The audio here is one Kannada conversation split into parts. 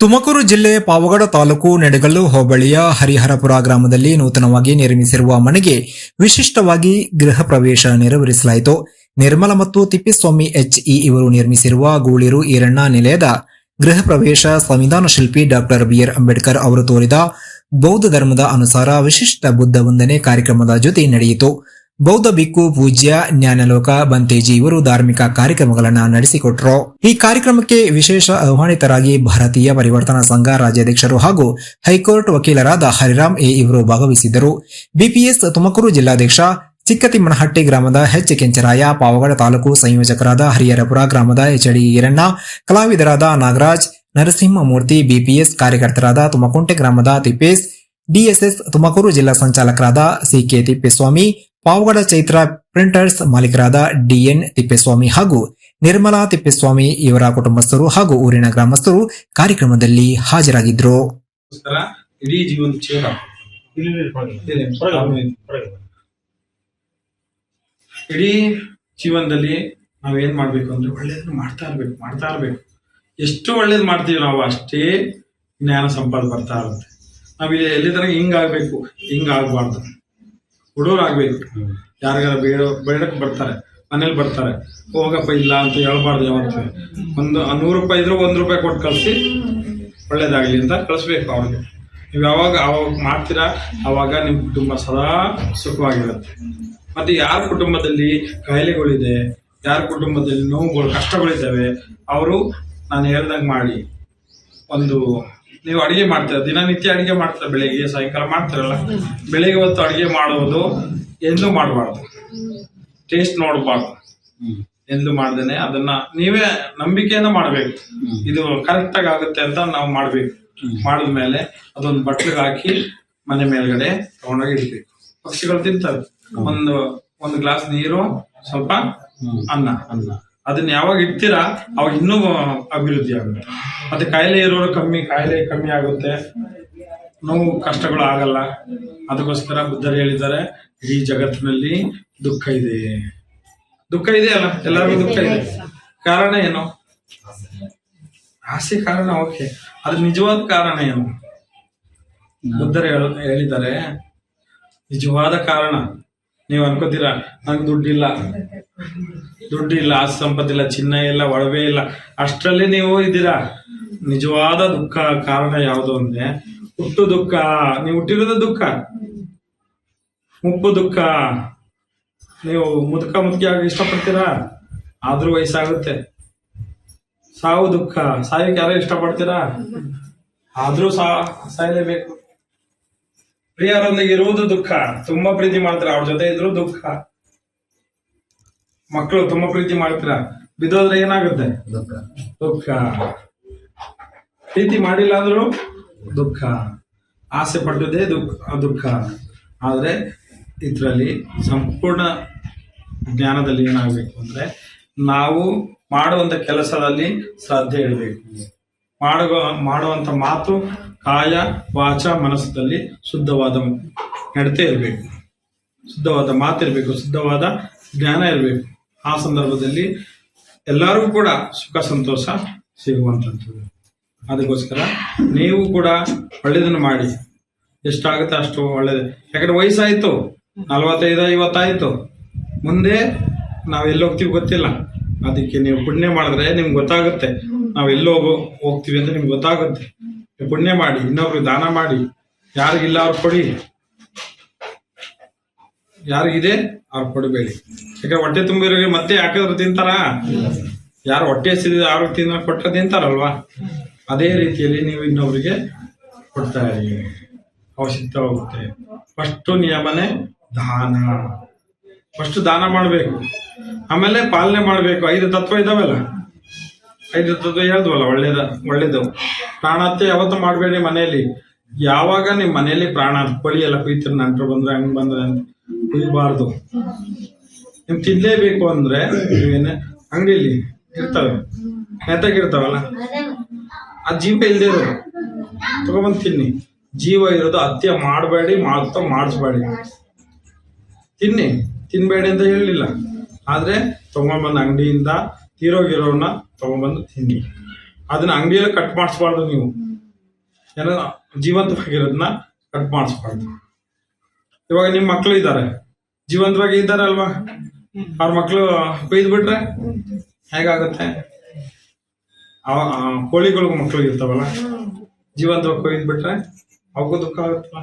ತುಮಕೂರು ಜಿಲ್ಲೆ ಪಾವಗಡ ತಾಲೂಕು ನೆಡಗಲ್ಲು ಹೋಬಳಿಯ ಹರಿಹರಪುರ ಗ್ರಾಮದಲ್ಲಿ ನೂತನವಾಗಿ ನಿರ್ಮಿಸಿರುವ ಮನೆಗೆ ವಿಶಿಷ್ಟವಾಗಿ ಗೃಹ ಪ್ರವೇಶ ನೆರವೇರಿಸಲಾಯಿತು. ನಿರ್ಮಲ ಮತ್ತು ತಿಪ್ಪೇಸ್ವಾಮಿ ಎಚ್ಇ ಇವರು ನಿರ್ಮಿಸಿರುವ ಗೂಳಿರು ಈರಣ್ಣ ನಿಲಯದ ಗೃಹ ಪ್ರವೇಶ ಸಂವಿಧಾನ ಶಿಲ್ಪಿ ಡಾಕ್ಟರ್ ಬಿಆರ್ ಅಂಬೇಡ್ಕರ್ ಅವರು ತೋರಿದ ಬೌದ್ಧ ಧರ್ಮದ ಅನುಸಾರ ವಿಶಿಷ್ಟ ಬುದ್ಧ ವಂದನೆ ಕಾರ್ಯಕ್ರಮದ ಜೊತೆ ನಡೆಯಿತು. ಬೌದ್ಧ ಬಿಕ್ಕು ಪೂಜ್ಯ, ಜ್ಞಾನಲೋಕ, ಬಂತೇಜಿ ಇವರು ಧಾರ್ಮಿಕ ಕಾರ್ಯಕ್ರಮಗಳನ್ನು ನಡೆಸಿಕೊಟ್ಟರು ಈ ಕಾರ್ಯಕ್ರಮಕ್ಕೆ ವಿಶೇಷ ಆಹ್ವಾನಿತರಾಗಿ ಭಾರತೀಯ ಪರಿವರ್ತನಾ ಸಂಘ ರಾಜ್ಯಾಧ್ಯಕ್ಷರು ಹಾಗೂ ಹೈಕೋರ್ಟ್ ವಕೀಲರಾದ ಹರಿರಾಮ್ ಎ. ಇವರು ಭಾಗವಹಿಸಿದ್ದರು. ಬಿಪಿಎಸ್ ತುಮಕೂರು ಜಿಲ್ಲಾಧ್ಯಕ್ಷ ಚಿಕ್ಕತಿಮ್ಮನಹಟ್ಟಿ ಗ್ರಾಮದ ಹೆಚ್. ಕೆಂಚರಾಯ, ಪಾವಗಡ ತಾಲೂಕು ಸಂಯೋಜಕರಾದ ಹರಿಹರಪುರ ಗ್ರಾಮದ ಎಚ್ಡಿ ಈರಣ್ಣ, ಕಲಾವಿದರಾದ ನಾಗರಾಜ್, ನರಸಿಂಹಮೂರ್ತಿ, ಬಿಪಿಎಸ್ ಕಾರ್ಯಕರ್ತರಾದ ತುಮಕುಂಟೆ ಗ್ರಾಮದ ತಿಪ್ಪೇಶ್ ಡಿಎಸ್ಎಸ್ ತುಮಕೂರು ಜಿಲ್ಲಾ ಸಂಚಾಲಕರಾದ ಸಿಕೆ ತಿಪ್ಪೇಸ್ವಾಮಿ ಪಾವಗಡ ಚೈತ್ರ ಪ್ರಿಂಟರ್ಸ್ ಮಾಲೀಕರಾದ ಡಿಎನ್ ತಿಪ್ಪೇಸ್ವಾಮಿ ಹಾಗೂ ನಿರ್ಮಲಾ ತಿಪ್ಪೇಸ್ವಾಮಿ ಇವರ ಕುಟುಂಬಸ್ಥರು ಹಾಗೂ ಊರಿನ ಗ್ರಾಮಸ್ಥರು ಕಾರ್ಯಕ್ರಮದಲ್ಲಿ ಹಾಜರಾಗಿದ್ದರು ಇಡೀ ಜೀವನ ಇಡೀ ಜೀವನದಲ್ಲಿ ನಾವೇನ್ ಮಾಡ್ಬೇಕು ಅಂದ್ರೆ ಒಳ್ಳೇದನ್ನ ಮಾಡ್ತಾ ಇರ್ಬೇಕು ಮಾಡ್ತಾ ಇರ್ಬೇಕು. ಎಷ್ಟು ಒಳ್ಳೇದ್ ಮಾಡ್ತೀವಿ ನಾವು ಅಷ್ಟೇ ಜ್ಞಾನ ಸಂಪಾದ ಬರ್ತಾ ಇರುತ್ತೆ. ನಾವಿಲ್ಲಿ ಇಲ್ಲಿ ತನಕ ಹಿಂಗಾಗ್ಬೇಕು, ಹಿಂಗಾಗ್ಬಾರ್ದು. ಹುಡುಗರಾಗ್ಬೇಕು ಯಾರಿಗಾರ ಬೇಡೋ, ಬೇಡಕ್ಕೆ ಬರ್ತಾರೆ, ಮನೇಲಿ ಬರ್ತಾರೆ. ಹೋಗಪ್ಪ, ಇಲ್ಲ ಅಂತ ಹೇಳ್ಬಾರ್ದು ಯಾವತ್ತು. ಒಂದು ನೂರು ರೂಪಾಯಿ ಇದ್ರೂ ಒಂದು ರೂಪಾಯಿ ಕೊಟ್ಟು ಕಳಿಸಿ ಒಳ್ಳೇದಾಗಲಿ ಅಂತ ಕಳಿಸ್ಬೇಕು ಅವ್ರಿಗೆ. ನೀವು ಯಾವಾಗ ಅವಾಗ ಮಾಡ್ತೀರಾ ಅವಾಗ ನಿಮ್ಮ ಕುಟುಂಬ ಸದಾ ಸುಖವಾಗಿರುತ್ತೆ. ಮತ್ತು ಯಾರ ಕುಟುಂಬದಲ್ಲಿ ಕಾಯಿಲೆಗಳಿದೆ, ಯಾರ ಕುಟುಂಬದಲ್ಲಿ ನೋವುಗಳು, ಕಷ್ಟಗಳಿದ್ದಾವೆ, ಅವರು ನಾನು ಹೇಳ್ದಂಗೆ ಮಾಡಿ. ಒಂದು ನೀವು ಅಡಿಗೆ ಮಾಡ್ತೀರ, ದಿನನಿತ್ಯ ಅಡಿಗೆ ಮಾಡ್ತೀರ ಬೆಳಿಗ್ಗೆ, ಸಾಯಂಕಾಲ ಮಾಡ್ತೀರಲ್ಲ? ಬೆಳಿಗ್ಗೆ ಹೊತ್ತು ಅಡಿಗೆ ಮಾಡುವುದು ಎಂದು ಮಾಡಬಾರ್ದು. ಟೇಸ್ಟ್ ನೋಡಬಾರ್ದು. ಎಂದು ಮಾಡ್ದೇನೆ ಅದನ್ನ ನೀವೇ ನಂಬಿಕೆಯನ್ನ ಮಾಡ್ಬೇಕು. ಇದು ಕರೆಕ್ಟ್ ಆಗಿ ಆಗುತ್ತೆ ಅಂತ ನಾವು ಮಾಡ್ಬೇಕು. ಮಾಡಿದ್ಮೇಲೆ ಅದೊಂದು ಬಟ್ಲಿಗೆ ಹಾಕಿ ಮನೆ ಮೇಲ್ಗಡೆ ತಗೊಂಡೋಗಿ ಇಡ್ಬೇಕು. ಪಕ್ಷಿಗಳು ತಿಂತವೆ ಒಂದು ಒಂದು ಗ್ಲಾಸ್ ನೀರು, ಸ್ವಲ್ಪ ಅನ್ನ. ಅನ್ನ. ಅದನ್ನ ಯಾವಾಗ ಇಡ್ತೀರಾ, ಅವಾಗ ಇನ್ನೂ ಅಭಿವೃದ್ಧಿ ಆಗುತ್ತೆ. ಮತ್ತೆ ಕಾಯಿಲೆ ಇರೋರು ಕಮ್ಮಿ, ಕಾಯಿಲೆ ಕಮ್ಮಿ ಆಗುತ್ತೆ. ನೋವು, ಕಷ್ಟಗಳು ಆಗಲ್ಲ. ಅದಕ್ಕೋಸ್ಕರ ಬುದ್ಧರು ಹೇಳಿದ್ದಾರೆ, ಇಡೀ ಜಗತ್ತಿನಲ್ಲಿ ದುಃಖ ಇದೆ. ದುಃಖ ಇದೆ ಅಲ್ಲ? ಎಲ್ಲರಿಗೂ ದುಃಖ ಇದೆ? ಕಾರಣ ಏನು? ಆಸೆ ಕಾರಣ, ಓಕೆ. ಅದು ನಿಜವಾದ ಕಾರಣ ಏನು? ಬುದ್ಧರು ಹೇಳ- ಹೇಳಿದ್ದಾರೆ, ನಿಜವಾದ ಕಾರಣ. ನೀವು ಅನ್ಕೋತೀರಾ, ನಂಗೆ ದುಡ್ಡಿಲ್ಲ. ದುಡ್ಡಿಲ್ಲ, ಆಸ್ತಿ ಸಂಪತ್ತಿಲ್ಲ, ಚಿನ್ನ ಇಲ್ಲ, ಒಡವೆ ಇಲ್ಲ, ಅಷ್ಟರಲ್ಲಿ ನೀವು ಇದ್ದೀರಾ? ನಿಜವಾದ ದುಃಖ, ಕಾರಣ ಯಾವುದು ಅಂದ್ರೆ ಹುಟ್ಟು ದುಃಖ. ನೀವು ಹುಟ್ಟಿರೋದು ದುಃಖ? ಮುಪ್ಪು ದುಃಖ. ನೀವು ಮುದುಕ ಮುದುಕಿಯಾಗಿ ಇಷ್ಟಪಡ್ತೀರಾ? ಆದ್ರೂ ವಯಸ್ಸಾಗುತ್ತೆ. ಸಾವು ದುಃಖ. ಸಾಯಕ್ಕೆ ಯಾರೋ ಇಷ್ಟಪಡ್ತೀರಾ? ಆದ್ರೂ ಸಾ, ಸಾಯಲೇಬೇಕು. ಪ್ರಿಯರೊಂದಿಗೆ ಇರುವುದು ದುಃಖ. ತುಂಬಾ ಪ್ರೀತಿ ಮಾಡ್ತಾರೆ. ಅವ್ರ ಜೊತೆ ಇದ್ರು ದುಃಖ. ಮಕ್ಕಳು ತುಂಬಾ ಪ್ರೀತಿ ಮಾಡ್ತೀರಾ? ಬಿದ್ದೋದ್ರೆ ಏನಾಗುತ್ತೆ? ದುಃಖ. ದುಃಖ. ಪ್ರೀತಿ ಮಾಡಿಲ್ಲ ಅಂದ್ರು ದುಃಖ. ಆಸೆ ಪಟ್ಟದೇ ದುಃಖ ದುಃಖ. ಆದ್ರೆ ಇದರಲ್ಲಿ ಸಂಪೂರ್ಣ ಜ್ಞಾನದಲ್ಲಿ ಏನಾಗಬೇಕು ಅಂದ್ರೆ ನಾವು ಮಾಡುವಂತ ಕೆಲಸದಲ್ಲಿ ಶ್ರದ್ಧೆ ಇಡಬೇಕು. ಮಾಡುವ ಮಾಡುವಂತ ಮಾತು ಕಾಯ ವಾಚ ಮನಸ್ಸಲ್ಲಿ ಶುದ್ಧವಾದ ನಡತೆ ಇರಬೇಕು. ಶುದ್ಧವಾದ ಮಾತಿರಬೇಕು ಶುದ್ಧವಾದ ಜ್ಞಾನ ಇರಬೇಕು. ಆ ಸಂದರ್ಭದಲ್ಲಿ ಎಲ್ಲರಿಗೂ ಕೂಡ ಸುಖ ಸಂತೋಷ ಸಿಗುವಂಥದ್ದು. ಅದಕ್ಕೋಸ್ಕರ ನೀವು ಕೂಡ ಒಳ್ಳೇದನ್ನು ಮಾಡಿ. ಎಷ್ಟಾಗುತ್ತೆ ಅಷ್ಟು ಒಳ್ಳೇದು. ಯಾಕಂದ್ರೆ ವಯಸ್ಸಾಯಿತು. ನಲವತ್ತೈದು, ಐವತ್ತಾಯ್ತು. ಮುಂದೆ ನಾವು ಎಲ್ಲಿ ಹೋಗ್ತೀವಿ ಗೊತ್ತಿಲ್ಲ. ಅದಕ್ಕೆ ನೀವು ಪುಣ್ಯ ಮಾಡಿದ್ರೆ ನಿಮ್ಗೆ ಗೊತ್ತಾಗುತ್ತೆ. ನಾವು ಎಲ್ಲಿ ಹೋಗೋ, ಹೋಗ್ತೀವಿ ಅಂತ ನಿಮ್ಗೆ ಗೊತ್ತಾಗುತ್ತೆ. ಪುಣ್ಯ ಮಾಡಿ, ಇನ್ನೊಬ್ರಿಗೆ ದಾನ ಮಾಡಿ. ಯಾರಿಗಿಲ್ಲ ಅವ್ರು ಕೊಡಿ. ಯಾರಿಗಿದೆ? ಅವ್ರು ಕೊಡಬೇಡಿ. ಯಾಕಂದ್ರೆ ಹೊಟ್ಟೆ ತುಂಬಿರೋರಿಗೆ ಮತ್ತೆ ಯಾಕಾದ್ರೂ ತಿಂತಾರ? ಯಾರು ಹೊಟ್ಟೆ ಹಸಿದ ಆರು ತಿನ್ನ ಕೊಟ್ಟರೆ ತಿಂತಾರಲ್ವಾ? ಅದೇ ರೀತಿಯಲ್ಲಿ ನೀವು ಇನ್ನೊಬ್ರಿಗೆ ಕೊಡ್ತಾ ಇರಿ. ಅವಶ್ಯಕವಾಗುತ್ತೆ ಫಸ್ಟು ನಿಯಮನೆ ದಾನ. ಫಸ್ಟ್ ದಾನ ಮಾಡಬೇಕು. ಆಮೇಲೆ ಪಾಲನೆ ಮಾಡಬೇಕು. ಐದು ತತ್ವ ಇದಾವಲ್ಲ? ಐದು ತತ್ವ ಹೇಳ್ದವಲ್ಲ, ಒಳ್ಳೇದ, ಒಳ್ಳೇದು. ಪ್ರಾಣಹತ್ಯೆ ಯಾವತ್ತೂ ಮಾಡಬೇಡಿ ಮನೆಯಲ್ಲಿ. ಯಾವಾಗ ನಿಮ್ಮ ಮನೆಯಲ್ಲಿ ಪ್ರಾಣ ಕೋಳಿ ಎಲ್ಲ ಕುಯ್ತೀರ ನಂಟ್ರು ಬಂದ್ರೆ, ಹಂಗ್ ಬಂದ್ರೆ ಕುಯ್ಬಾರ್ದು. ನೀವು ತಿನ್ನಲೇಬೇಕು ಅಂದ್ರೆ ನೀವೇನೆ ಅಂಗಡಿಯಲ್ಲಿ ಇರ್ತವೆ. ನೆತ್ತಾಗಿರ್ತಾವಲ್ಲ ಆ ಜೀವ ಇಲ್ದೇ ಇರೋದು. ತಗೊಬಂದು ತಿನ್ನಿ. ಜೀವ ಇರೋದು ಹತ್ಯೆ ಮಾಡಬೇಡಿ, ಮಾಡ್ತಾ ಮಾಡಿಸ್ಬೇಡಿ. ತಿನ್ನಿ. ತಿನ್ಬೇಡಿ ಅಂತ ಹೇಳಲಿಲ್ಲ ಆದ್ರೆ ತಗೊಂಬಂದು ಅಂಗಡಿಯಿಂದ ತೀರೋಗಿರೋನ್ನ ತಗೊಂಡ್ಬಂದು ತಿನ್ನಿ. ಅದನ್ನ ಅಂಗಡಿಯಲ್ಲಿ ಕಟ್ ಮಾಡಿಸ್ಬಾರ್ದು ನೀವು. ಜೀವಂತವಾಗಿರೋದನ್ನ ಕಟ್ ಮಾಡಿಸ್ಬಾರ್ದು. ಇವಾಗ ನಿಮ್ಮ ಮಕ್ಕಳು ಇದ್ದಾರೆ ಜೀವಂತವಾಗಿ ಇದ್ದಾರೆ ಅಲ್ವಾ? ಅವ್ರ ಮಕ್ಕಳು ಕೊಯ್ದು ಬಿಟ್ರೆ ಹೇಗಾಗುತ್ತೆ? ಕೋಳಿಗಳು ಮಕ್ಕಳು ಇರ್ತಾವಲ್ಲ? ಜೀವಂತವಾಗಿ ಕೊಯ್ದು ಬಿಟ್ರೆ ಅವಕ್ಕೂ ದುಃಖ ಆಗುತ್ತಲ್ಲ?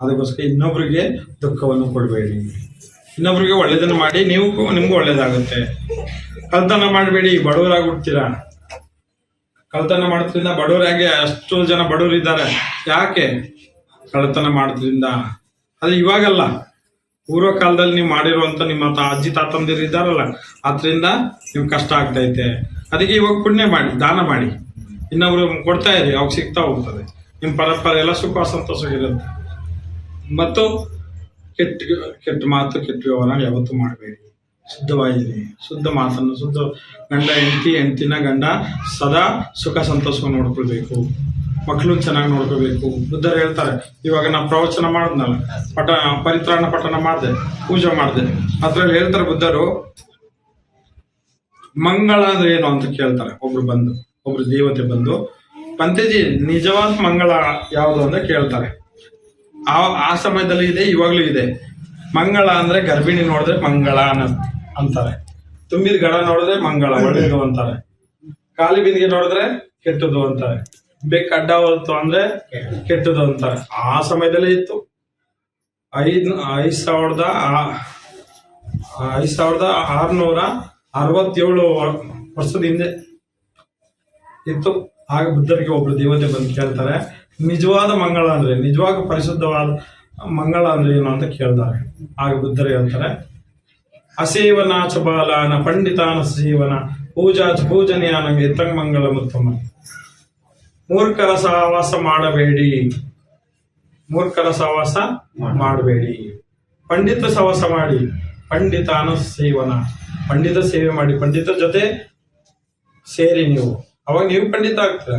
ಅದಕ್ಕೋಸ್ಕರ ಇನ್ನೊಬ್ರಿಗೆ ದುಃಖವನ್ನು ಕೊಡಬೇಡಿ. ಇನ್ನೊಬ್ರಿಗೆ ಒಳ್ಳೇದನ್ನು ಮಾಡಿ, ನೀವು ನಿಮ್ಗೂ ಒಳ್ಳೇದಾಗುತ್ತೆ. ಕಲ್ತನ ಮಾಡಬೇಡಿ, ಬಡವರಾಗ್ಬಿಡ್ತೀರಾ? ಕಳ್ತನ ಮಾಡೋದ್ರಿಂದ ಬಡವರಾಗಿ ಅಷ್ಟು ಜನ ಬಡವರು ಇದ್ದಾರೆ ಯಾಕೆ ಕಳ್ತನ ಮಾಡೋದ್ರಿಂದ? ಅದು ಇವಾಗಲ್ಲ. ಪೂರ್ವ ಕಾಲದಲ್ಲಿ ನೀವು ಮಾಡಿರುವಂತ ನಿಮ್ಮ ಅಜ್ಜಿ ತಾತಂದಿರು ಇದ್ದಾರಲ್ಲ, ಅದರಿಂದ ನಿಮ್ಗೆ ಕಷ್ಟ ಆಗ್ತೈತೆ. ಅದಕ್ಕೆ ಇವಾಗ ಪುಣ್ಯ ಮಾಡಿ, ದಾನ ಮಾಡಿ. ಇನ್ನೊಬ್ರು ಕೊಡ್ತಾ ಇರಿ, ಅವಾಗ ಸಿಗ್ತಾ ಹೋಗ್ತದೆ. ನಿಮ್ಮ ಪರಂಪರೆ ಎಲ್ಲ ಸುಖ ಸಂತೋಷ ಇರುತ್ತೆ. ಮತ್ತು ಕೆಟ್ಟ ಕೆಟ್ಟ ಮಾತು, ಕೆಟ್ಟ ವ್ಯವಹಾರ ಯಾವತ್ತೂ ಮಾಡಬೇಡಿ. ಶುದ್ಧವಾಗಿರಿ. ಶುದ್ಧ ಮಾತನ್ನು, ಶುದ್ಧ ಗಂಡ, ಹೆಂಡತಿ, ಹೆಂಡತಿನ ಗಂಡ ಸದಾ ಸುಖ ಸಂತೋಷವನ್ನು ನೋಡ್ಕೊಳ್ಬೇಕು. ಮಕ್ಕಳನ್ನ ಚೆನ್ನಾಗಿ ನೋಡ್ಕೋಬೇಕು. ಬುದ್ಧರು ಹೇಳ್ತಾರೆ, ಇವಾಗ ನಾವು ಪ್ರವಚನ ಮಾಡಿದ್ನಲ್ಲ, ಪಠ, ಪರಿತ್ರಾಣ ಪಠಣ ಮಾಡಿದೆ, ಪೂಜೆ ಮಾಡಿದೆ. ಅದ್ರಲ್ಲಿ ಹೇಳ್ತಾರೆ ಬುದ್ಧರು, ಮಂಗಳ ಅಂದ್ರೆ ಏನು ಅಂತ ಕೇಳ್ತಾರೆ. ಒಬ್ರು ಬಂದು, ಒಬ್ರು ದೇವತೆ ಬಂದು, ಪಂತೇಜಿ, ನಿಜವಾದ ಮಂಗಳ ಯಾವುದು ಅಂತ ಕೇಳ್ತಾರೆ. ಆ ಆ ಸಮಯದಲ್ಲಿ ಇದೆ, ಇವಾಗ್ಲೂ ಇದೆ. ಮಂಗಳ ಅಂದ್ರೆ ಗರ್ಭಿಣಿ ನೋಡಿದ್ರೆ ಮಂಗಳ ಅಂತಾರೆ. ತುಂಬಿದ ಗಡ ನೋಡಿದ್ರೆ ಮಂಗಳ ಒಳ್ಳೆಯದು ಅಂತಾರೆ. ಕಾಲಿ ಬಿಂದಿಗೆ ನೋಡಿದ್ರೆ ಕೆಟ್ಟದ್ದು ಅಂತಾರೆ. ಬೆಕ್ಕ ಅಡ್ಡ ಹೋಯ್ತು ಅಂದ್ರೆ ಕೆಟ್ಟದು ಅಂತಾರೆ. ಆ ಸಮಯದಲ್ಲೇ ಇತ್ತು. ಐದ್ ಐದ್ ಸಾವಿರದ ಐದ್ ಸಾವಿರದ ಆರ್ನೂರ ಅರವತ್ತೇಳು ವರ್ಷದ ಹಿಂದೆ ಇತ್ತು. ಆಗ ಬುದ್ಧರಿಗೆ ಒಬ್ರು ದೇವತೆ ಬಂದು ಕೇಳ್ತಾರೆ, ನಿಜವಾದ ಮಂಗಳ ಅಂದ್ರೆ ನಿಜವಾಗ ಪರಿಶುದ್ಧವಾದ ಮಂಗಳ ಅಂದ್ರೆ ಏನು ಅಂತ ಕೇಳ್ತಾರೆ. ಆಗ ಬುದ್ಧರು ಹೇಳ್ತಾರೆ ಅಸೇವನಾಚ ಬಾಲಾನ, ಪಂಡಿತಾನ ಸೇವನ ಪೂಜಾಚ ಪೂಜನೀಯಾನ ಎತ್ತಂಗ್ ಮಂಗಳ ಮುತ್ತಮ್ಮ ಮೂರ್ಖರ ಸಹವಾಸ ಮಾಡಬೇಡಿ. ಮೂರ್ಖರ ಸಹವಾಸ ಮಾಡಬೇಡಿ. ಪಂಡಿತ ಸಹವಾಸ ಮಾಡಿ. ಪಂಡಿತಾನ ಸೇವನ. ಪಂಡಿತ ಸೇವೆ ಮಾಡಿ. ಪಂಡಿತರ ಜೊತೆ ಸೇರಿ ನೀವು. ಅವಾಗ ನೀವು ಪಂಡಿತ ಆಗ್ತೀರ.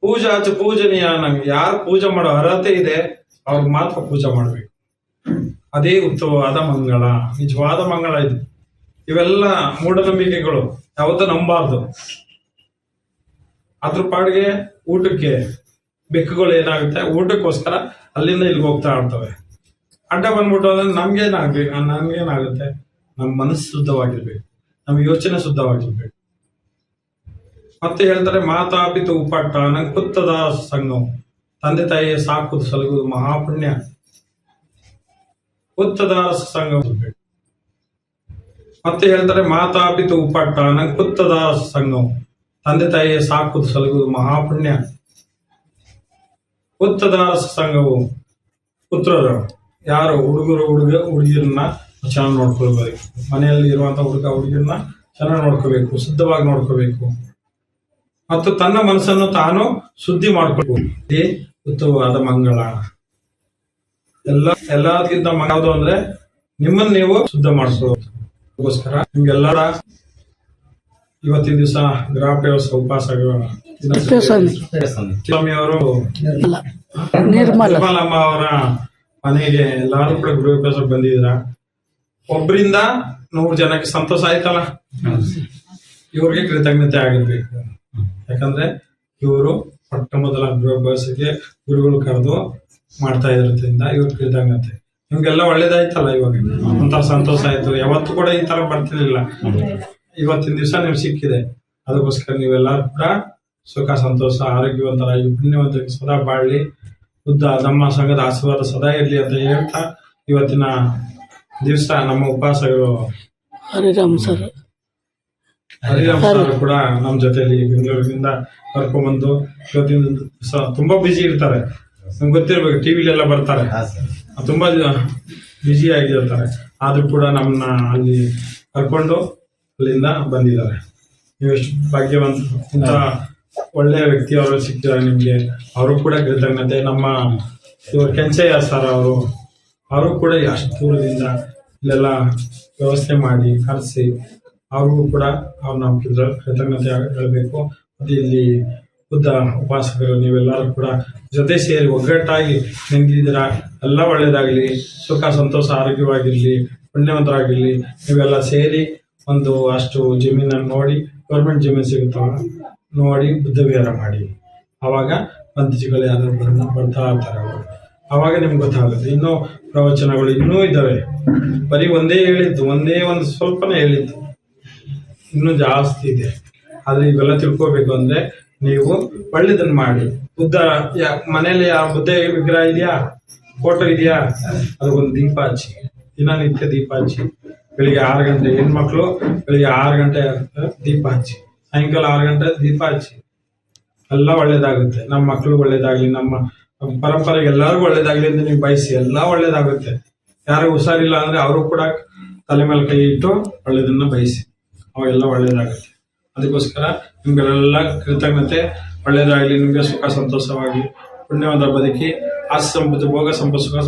ಪೂಜಾಚ ಪೂಜನೀಯ ನಮ್ಗೆ ಯಾರು ಪೂಜೆ ಮಾಡೋ ಅರ್ಹತೆ ಇದೆ ಅವ್ರಿಗೆ ಮಾತ್ರ ಪೂಜೆ ಮಾಡ್ಬೇಕು. ಅದೇ ಉತ್ತಮವಾದ ಮಂಗಳ. ನಿಜವಾದ ಮಂಗಳ ಇದು. ಇವೆಲ್ಲ ಮೂಢನಂಬಿಕೆಗಳು. ಯಾವತ್ತೂ ನಂಬಾರ್ದು. ಅದ್ರ ಪಾಡಿಗೆ ಊಟಕ್ಕೆ ಬೆಕ್ಕುಗಳು ಏನಾಗುತ್ತೆ? ಊಟಕ್ಕೋಸ್ಕರ ಅಲ್ಲಿಂದ ಇಲ್ಲಿಗೆ ಹೋಗ್ತಾ ಇರ್ತವೆ. ಅಡ್ಡ ಬಂದ್ಬಿಟ್ಟು ಅಂದ್ರೆ ನಮ್ಗೇನಾಗ್ಬೇಕು? ನಮ್ಗೇನಾಗುತ್ತೆ ನಮ್ಮ ಮನಸ್ಸು ಶುದ್ಧವಾಗಿರ್ಬೇಕು. ನಮ್ಮ ಯೋಚನೆ ಶುದ್ಧವಾಗಿರ್ಬೇಕು. ಮತ್ತೆ ಹೇಳ್ತಾರೆ, ಮಾತಾಪಿತು ಉಪಟ್ಟ ನಂಗೆ ಕುತ್ತದ ಸಂಘ ತಂದೆ ತಾಯಿಯ ಸಾಕುದು, ಸಲಗುದು ಮಹಾಪುಣ್ಯ. ಕುತ್ತದ ಸಂಘ ಮತ್ತೆ ಹೇಳ್ತಾರೆ, ಮಾತಾಪಿತು ಉಪಟ್ಟ ನಂಗೆ ಕುತ್ತದ ಸಂಘವು ತಂದೆ ತಾಯಿಯ ಸಾಕುದು ಸಲಗು ಮಹಾಪುಣ್ಯ. ಕುತ್ತದ ಸಂಘವು ಪುತ್ರರು, ಯಾರು ಹುಡುಗರು ಹುಡುಗ ಹುಡುಗಿರನ್ನ ಚೆನ್ನಾಗಿ ನೋಡ್ಕೊಳ್ಬೇಕು. ಮನೆಯಲ್ಲಿ ಇರುವಂತ ಹುಡುಗ ಹುಡುಗಿರನ್ನ ಚೆನ್ನಾಗಿ ನೋಡ್ಕೋಬೇಕು ಶುದ್ಧವಾಗಿ ನೋಡ್ಕೋಬೇಕು ಮತ್ತು ತನ್ನ ಮನಸ್ಸನ್ನು ತಾನು ಶುದ್ಧಿ ಮಾಡ್ಕೊಳ್ಬೇಕು. ಇದೇ ಉತ್ತಮವಾದ ಮಂಗಳ. ಎಲ್ಲ ಎಲ್ಲದಕ್ಕಿಂತ ಯಾವುದು ಅಂದ್ರೆ ನಿಮ್ಮನ್ನ ನೀವು ಶುದ್ಧ ಮಾಡಿಸ್ಕೋಸ್ಕರ ನಿಮ್ಗೆಲ್ಲರ ಇವತ್ತಿನ ದಿವಸ ಗ್ರಹ ಉಪವಾಸ ಉಪವಾಸಗಳು ಸ್ವಾಮಿ. ಅವರು ನಿರ್ಮಲ. ನಿರ್ಮಲಮ್ಮ ಅವರ ಮನೆಗೆ ಎಲ್ಲಾರು ಕೂಡ ಗೃಹಪ್ರವೇಶ ಬಂದಿದ್ರ ಒಬ್ಬರಿಂದ ನೂರು ಜನಕ್ಕೆ ಸಂತೋಷ ಆಯ್ತಲ್ಲ? ಇವ್ರಿಗೆ ಕೃತಜ್ಞತೆ ಆಗಿರ್ಬೇಕು. ಯಾಕಂದ್ರೆ ಇವರು ಮೊಟ್ಟ ಮೊದಲ ಗೃಹಪ್ರವೇಶಕ್ಕೆ ಗುರುಗಳು ಕರೆದು ಮಾಡ್ತಾ ಇರೋದ್ರಿಂದ ಇವ್ರ ಕೃತಜ್ಞತೆ. ನಿಮ್ಗೆಲ್ಲ ಒಳ್ಳೇದಾಯ್ತಲ್ಲ ಇವಾಗ? ಒಂಥರ ಸಂತೋಷ ಆಯ್ತು. ಯಾವತ್ತೂ ಕೂಡ ಈ ತರ ಬರ್ತಿರ್ಲಿಲ್ಲ. ಇವತ್ತಿನ ದಿವಸ ನೀವು ಸಿಕ್ಕಿದೆ. ಅದಕ್ಕೋಸ್ಕರ ನೀವೆಲ್ಲರೂ ಕೂಡ ಸುಖ ಸಂತೋಷ ಆರೋಗ್ಯವಂತರಾಗಿ ಪುಣ್ಯವಂತರಿಗೆ ಸದಾ ಬಾಳ್ಲಿ. ಉದ್ದ ನಮ್ಮ ಸಂಘದ ಆಶೀರ್ವಾದ ಸದಾ ಇರಲಿ ಅಂತ ಹೇಳ್ತಾ ಇವತ್ತಿನ ದಿವಸ ನಮ್ಮ ಉಪವಾಸಗಳು. ಹರಿರಾಮ್ ಸರ್. ಹರಿರಾಮ್ ಸರ್ ಕೂಡ ನಮ್ಮ ಜೊತೆಲಿ ಬೆಂಗಳೂರಿನಿಂದ ಕರ್ಕೊಂಡ್ಬಂದು ಇವತ್ತಿನ ದಿವಸ ತುಂಬಾ ಬಿಜಿ ಇರ್ತಾರೆ. ನಮ್ಗೆ ಗೊತ್ತಿರ್ಬೇಕು ಟಿವಿಲೆಲ್ಲ ಬರ್ತಾರೆ. ತುಂಬಾ ಬಿಜಿ ಆಗಿರ್ತಾರೆ. ಆದ್ರೂ ಕೂಡ ನಮ್ಮನ್ನ ಅಲ್ಲಿ ಕರ್ಕೊಂಡು ಅಲ್ಲಿಂದ ಬಂದಿದ್ದಾರೆ. ನೀವು ಎಷ್ಟು ಭಾಗ್ಯವಂತ ಇಂಥ ಒಳ್ಳೆಯ ವ್ಯಕ್ತಿ ಅವರು ಸಿಕ್ಕಿದ್ದಾರೆ ನಿಮಗೆ. ಅವರು ಕೂಡ ಕೃತಜ್ಞತೆ. ನಮ್ಮ ಇವರು ಕೆಂಚಯ್ಯ ಸರ್ ಅವರು ಅವರು ಕೂಡ ಅಷ್ಟು ದೂರದಿಂದ ಇಲ್ಲೆಲ್ಲ ವ್ಯವಸ್ಥೆ ಮಾಡಿ ಕರೆಸಿ ಅವ್ರಿಗೂ ಕೂಡ ಅವ್ರು ನಮ್ಮ ಕೃತ- ಕೃತಜ್ಞತೆ ಹೇಳಬೇಕು. ಮತ್ತು ಇಲ್ಲಿ ಬುದ್ಧ ಉಪಾಸಕರು ನೀವೆಲ್ಲರೂ ಕೂಡ ಜೊತೆ ಸೇರಿ ಒಗ್ಗಟ್ಟಾಗಿ ನಿಂತಿದ್ದೀರಾ? ಎಲ್ಲ ಒಳ್ಳೆಯದಾಗಲಿ. ಸುಖ ಸಂತೋಷ ಆರೋಗ್ಯವಾಗಿರಲಿ ಪುಣ್ಯವಂತರಾಗಿರಲಿ. ನೀವೆಲ್ಲ ಸೇರಿ ಒಂದು ಅಷ್ಟು ಜಮೀನನ್ನು ನೋಡಿ ಗೌರ್ಮೆಂಟ್ ಜಮೀನು ಸಿಗುತ್ತವ ನೋಡಿ ಬುದ್ಧ ವಿಹಾರ ಮಾಡಿ. ಆವಾಗ ಪಂಥಿಗಳು ಯಾರು ಬಂದ ಬರ್ತಾ ಇರ್ತಾರೆ ಅವರು. ಅವಾಗ ನಿಮ್ಗೆ ಗೊತ್ತಾಗುತ್ತೆ. ಇನ್ನೂ ಪ್ರವಚನಗಳು ಇನ್ನೂ ಇದ್ದಾವೆ. ಬರೀ ಒಂದೇ ಹೇಳಿದ್ದು, ಒಂದೇ ಒಂದು ಸ್ವಲ್ಪನೇ ಹೇಳಿದ್ದು. ಇನ್ನೂ ಜಾಸ್ತಿ ಇದೆ. ಆದರೆ ಇವೆಲ್ಲ ತಿಳ್ಕೋಬೇಕು ಅಂದ್ರೆ ನೀವು ಒಳ್ಳೇದನ್ನ ಮಾಡಿ. ಬುದ್ಧ, ಯಾ- ಮನೇಲಿ ಯಾವ ಬುದ್ಧ ವಿಗ್ರಹ ಇದೆಯಾ? ಫೋಟೋ ಇದೆಯಾ? ಅದಕ್ಕೊಂದು ದೀಪ ಹಚ್ಚಿ. ದಿನನಿತ್ಯ ದೀಪ ಹಚ್ಚಿ. ಬೆಳಿಗ್ಗೆ ಆರು ಗಂಟೆ ಹೆಣ್ಮಕ್ಳು ಬೆಳಿಗ್ಗೆ ಆರು ಗಂಟೆ ದೀಪ ಹಚ್ಚಿ. ಸಾಯಂಕಾಲ ಆರು ಗಂಟೆ ದೀಪ ಹಚ್ಚಿ. ಎಲ್ಲ ಒಳ್ಳೇದಾಗುತ್ತೆ. ನಮ್ಮ ಮಕ್ಕಳು ಒಳ್ಳೇದಾಗ್ಲಿ, ನಮ್ಮ ಪರಂಪರೆಗೆ ಎಲ್ಲರಿಗೂ ಒಳ್ಳೇದಾಗ್ಲಿ ಅಂತ ನೀವು ಬಯಸಿ, ಎಲ್ಲ ಒಳ್ಳೇದಾಗುತ್ತೆ. ಯಾರು ಹುಷಾರಿಲ್ಲ ಅಂದ್ರೆ ಅವರು ಕೂಡ ತಲೆ ಮೇಲೆ ಕೈ ಇಟ್ಟು ಒಳ್ಳೇದನ್ನ ಬಯಸಿ. ಅವಾಗೆಲ್ಲ ಒಳ್ಳೇದಾಗುತ್ತೆ. ಅದಕ್ಕೋಸ್ಕರ ನಿಮ್ಗೆಲ್ಲ ಕೃತಜ್ಞತೆ. ಒಳ್ಳೇದಾಗ್ಲಿ, ನಿಮ್ಗೆ ಸುಖ, ಸಂತೋಷವಾಗಿ ಪುಣ್ಯವಾದ ಬದುಕಿ, ಆಸ್ತಿ ಸಂಪತ್ತು, ಭೋಗ ಸಂಪತ್ತು, ಸುಖ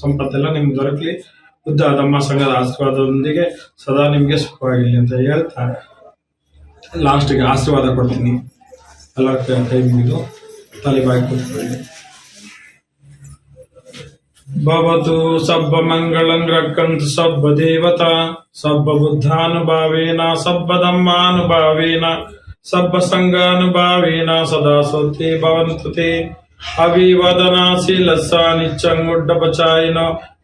ಸಂಪತ್ತೆಲ್ಲ ನಿಮ್ಗೆ ದೊರಕಲಿ. ಬುದ್ಧ ತಮ್ಮ ಸಂಘದ ಆಶೀರ್ವಾದದೊಂದಿಗೆ ಸದಾ ನಿಮ್ಗೆ ಸುಖವಾಗಿರಲಿ ಅಂತ ಹೇಳ್ತಾ ಲಾಸ್ಟ್ಗೆ ಆಶೀರ್ವಾದ ಕೊಡ್ತೀನಿ. ಎಲ್ಲ ಕೈ ಮುಗಿದು ತಲೆ ಬಾಯಿ ಕೂತ್ಕೊಳ್ಳಿ. ಭವತು ಸಬ್ಬ ಮಂಗಳಂ ರಕ್ಕಂತು ಸಬ್ಬ ದೇವತಾ, ಸಬ್ಬ ಬುದ್ಧಾನುಭಾವೇನ, ಸಬ್ಬ ಧಮ್ಮಾನುಭಾವೇನ ಸಬ್ಬ ಸಂಘಾನುಭಾವೇನ ಸದಾ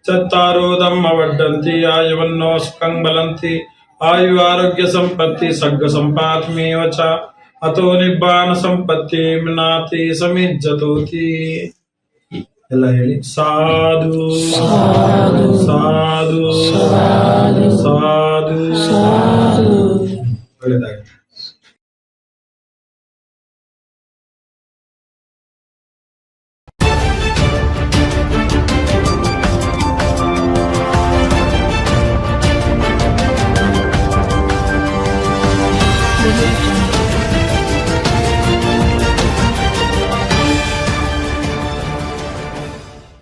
ಸ್ವತೆ ಭವಂತು ತೇ ಅಭಿವದನಾಶೀಲಸ್ಸ ನಿಚ್ಚಂಗುಡ್ಡಪಚಾಯಿನೋ ಚತ್ತಾರೋ ಧಮ್ಮ ವಡ್ಡಂತಿ ಆಯುವನ್ನೋ ಸುಖಂ ಬಲಂತಿ ಆಯು ಆರೋಗ್ಯ ಸಂಪತ್ತಿ ಸಗ್ಗ ಸಂಪಾತ್ಮೇವ ಚ ಅತೋ ನಿಬ್ಬಾನ ಸಂಪತ್ತಿ ಮಿನಾತಿ ಸಮಿಜ್ಜತೋತಿ ಎಲ್ಲ ಹೇಳಿ ಸಾಧು ಸಾಧು ಸಾಧು ಸಾಧು ಒಳ್ಳೆದಾಗಲಿ